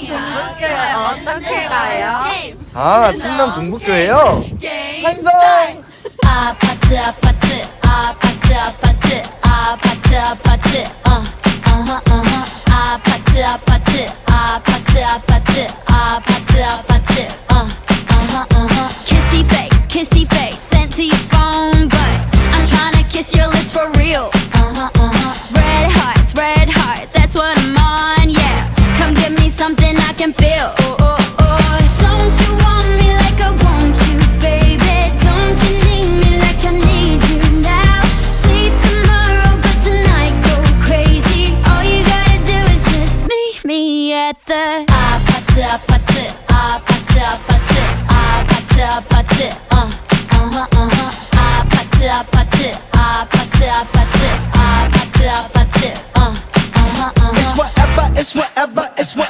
동북교회 어떻게 가요? 아, 충남 동북교회요? 찬성! 아파트 아파트 아파트 아파트 아파트 아파트 어 어허 어허 아파트 아파트 아파트 아파트 아파트 아파트 어 어허 어허 kissy face kissy face sent to your phone but I'm trying to kiss your lips for real uh-huh uh-huh something I can feel. Oh, oh, oh. Don't you want me like I want you, baby? Don't you need me like I need you now? See tomorrow, but tonight go crazy. All you gotta do is just meet me at the. Ah, pat up, pat up, ah, pat up, pat up, ah, pat up, pat up, uh, uh-huh, uh-huh. uh huh, uh huh. Ah, pat up, pat up, ah, pat up, pat up, ah, pat up, pat up, uh, uh huh, uh huh. It's whatever, it's whatever, it's what.